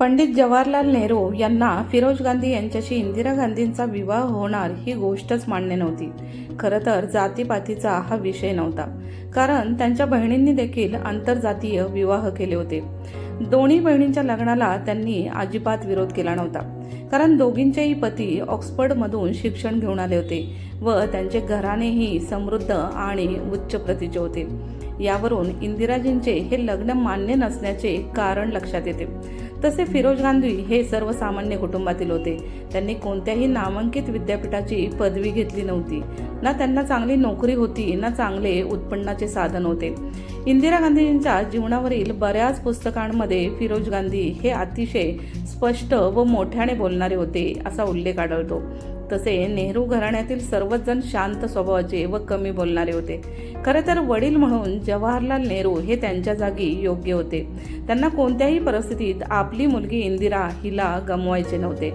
पंडित जवाहरलाल नेहरू यांना फिरोज गांधी यांच्याशी इंदिरा गांधींचा विवाह होणार ही गोष्टच मान्य नव्हती. खरं तर जातीपातीचा हा विषय नव्हता. कारण त्यांच्या बहिणींनी देखील आंतरजातीय विवाह केले होते. दोन्ही बहिणींच्या लग्नाला त्यांनी अजिबात विरोध केला नव्हता. कारण दोघींचेही पती ऑक्सफर्डमधून शिक्षण घेऊन आले होते व त्यांचे घराणेही समृद्ध आणि उच्च प्रतीचे होते. यावरून इंदिराजींचे हे लग्न मान्य नसण्याचे कारण लक्षात येते. तसे फिरोज गांधी हे सर्वसामान्य कुटुंबातील होते. त्यांनी कोणत्याही नामांकित विद्यापीठाची पदवी घेतली नव्हती. ना त्यांना चांगली नोकरी होती ना चांगले उत्पन्नाचे साधन होते. इंदिरा गांधीजींच्या जीवनावरील बऱ्याच पुस्तकांमध्ये फिरोज गांधी हे अतिशय स्पष्ट व मोठ्याने बोलणारे होते असा उल्लेख आढळतो. तसे नेहरू घराण्यातील सर्वच जण शांत स्वभावाचे व कमी बोलणारे होते. खरे तर वडील म्हणून जवाहरलाल नेहरू हे त्यांच्या जागी योग्य होते. त्यांना कोणत्याही परिस्थितीत आपली मुलगी इंदिरा हिला गमवायचे नव्हते.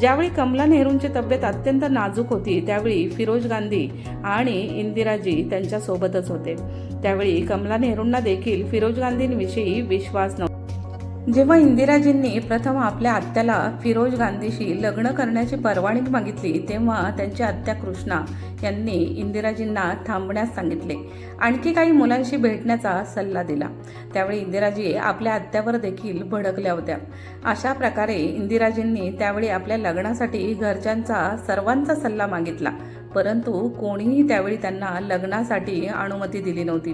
ज्यावेळी कमला नेहरूंची तब्येत अत्यंत नाजूक होती त्यावेळी फिरोज गांधी आणि इंदिराजी त्यांच्यासोबतच होते. त्यावेळी कमला नेहरूंना देखील फिरोज गांधींविषयी विश्वास नव्हता. जेव्हा इंदिराजींनी प्रथम आपल्या आत्याला फिरोज गांधीशी लग्न करण्याची परवानगी मागितली तेव्हा त्यांची आत्या कृष्णा यांनी इंदिराजींना थांबण्यास सांगितले. आणखी काही मुलांशी भेटण्याचा सल्ला दिला. त्यावेळी इंदिराजी आपल्या आत्यावर देखील भडकल्या होत्या. अशा प्रकारे इंदिराजींनी त्यावेळी आपल्या लग्नासाठी घरच्यांचा सर्वांचा सल्ला मागितला. परंतु कोणीही त्यावेळी त्यांना लग्नासाठी अनुमती दिली नव्हती.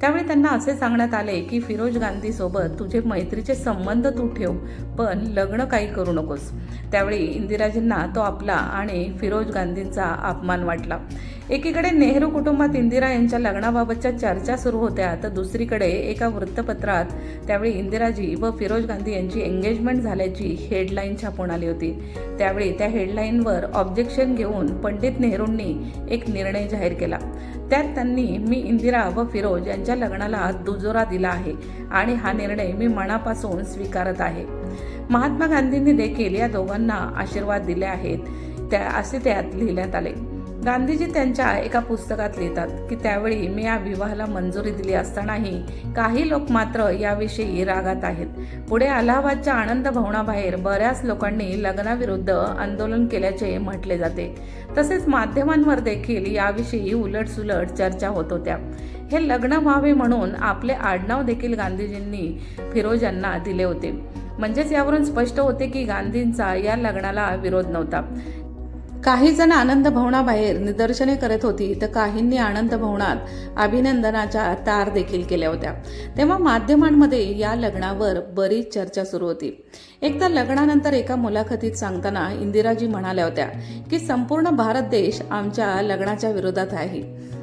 त्यावेळी त्यांना असे सांगण्यात आले की फिरोज गांधीसोबत तुझे मैत्रीचे संबंध तू ठेव पण लग्न काही करू नकोस. त्यावेळी इंदिराजींना तो आपला आणि फिरोज गांधींचा अपमान वाटला. एकीकडे नेहरू कुटुंबात इंदिरा यांच्या लग्नाबाबतच्या चर्चा सुरू होत्या तर दुसरीकडे एका वृत्तपत्रात त्यावेळी इंदिराजी व फिरोज गांधी यांची एंगेजमेंट झाल्याची हेडलाईन छापून आली होती. त्यावेळी त्या हेडलाईनवर ऑब्जेक्शन घेऊन पंडित नेहरूंनी एक निर्णय जाहीर केला. त्यात त्यांनी मी इंदिरा व फिरोज यांच्या लग्नाला दुजोरा दिला आहे आणि हा निर्णय मी मनापासून स्वीकारत आहे. महात्मा गांधींनी देखील या दोघांना आशीर्वाद दिले आहेत. त्या असे त्यात लिहिण्यात आले. गांधीजी त्यांच्या एका पुस्तकात लिहितात की त्यावेळी मी या विवाहाला मंजुरी दिली असतानाही काही लोक मात्र याविषयी रागात आहेत. पुढे अलाहाबादच्या आनंद भवनाबाहेर बऱ्याच लोकांनी लग्नाविरुद्ध आंदोलन केल्याचे म्हटले जाते. तसेच माध्यमांवर देखील याविषयी उलटसुलट चर्चा होत होत्या. हे लग्न व्हावे म्हणून आपले आडनाव देखील गांधीजींनी फिरोज यांना दिले होते. म्हणजेच यावरून स्पष्ट होते की गांधींचा या लग्नाला विरोध नव्हता. काही जण आनंद भवनाबाहेर निदर्शने करत होती तर काहींनी आनंद भवनात अभिनंदनाच्या तार देखील केल्या होत्या. तेव्हा माध्यमांमध्ये या लग्नावर बरीच चर्चा सुरू होती. एकदा लग्नानंतर एका मुलाखतीत सांगताना इंदिराजी म्हणाल्या होत्या की संपूर्ण भारत देश आमच्या लग्नाच्या विरोधात आहे.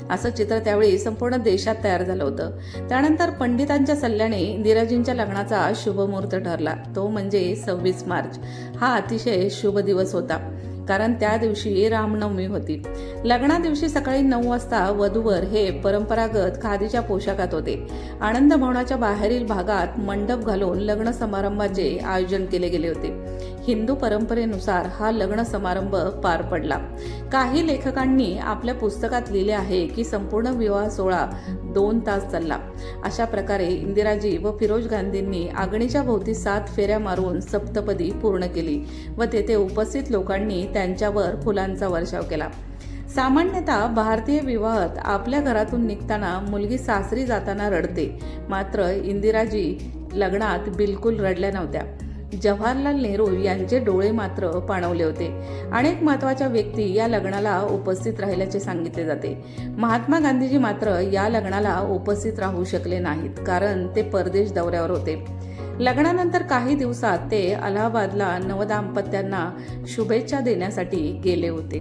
असं चित्र त्यावेळी संपूर्ण देशात तयार झालं होतं. त्यानंतर पंडितांच्या सल्ल्याने इंदिराजींच्या लग्नाचा शुभमुहूर्त ठरला. तो म्हणजे सव्वीस मार्च. हा अतिशय शुभ दिवस होता. कारण त्या दिवशी रामनवमी होती. लग्ना दिवशी सकाळी नऊ वाजता वधूवर हे परंपरागत खादीच्या पोशाखात होते. आनंद भवनाच्या बाहेरील भागात मंडप घालून लग्न समारंभाचे आयोजन केले गेले होते. हिंदू परंपरेनुसार हा लग्न समारंभ पार पडला. काही लेखकांनी आपल्या पुस्तकात लिहिले आहे की संपूर्ण विवाह सोहळा दोन तास चालला. अशा प्रकारे इंदिराजी व फिरोज गांधींनी आगणीच्या भोवती सात फेऱ्या मारून सप्तपदी पूर्ण केली व तेथे उपस्थित लोकांनी त्यांच्यावर फुलांचा वर्षाव केला. सामान्यतः भारतीय विवाहात आपल्या घरातून निघताना मुलगी सासरी जाताना रडते. मात्र इंदिराजी लग्नात बिलकुल रडल्या नव्हत्या. जवाहरलाल नेहरू यांचे डोळे मात्र पाणवले होते. अनेक महत्त्वाच्या व्यक्ती या लग्नाला उपस्थित राहिल्याचे सांगितले जाते. महात्मा गांधीजी मात्र या लग्नाला उपस्थित राहू शकले नाहीत कारण ते परदेश दौऱ्यावर होते. लग्नानंतर काही दिवसात ते अलाहाबादला नवदाम्पत्यांना शुभेच्छा देण्यासाठी गेले होते.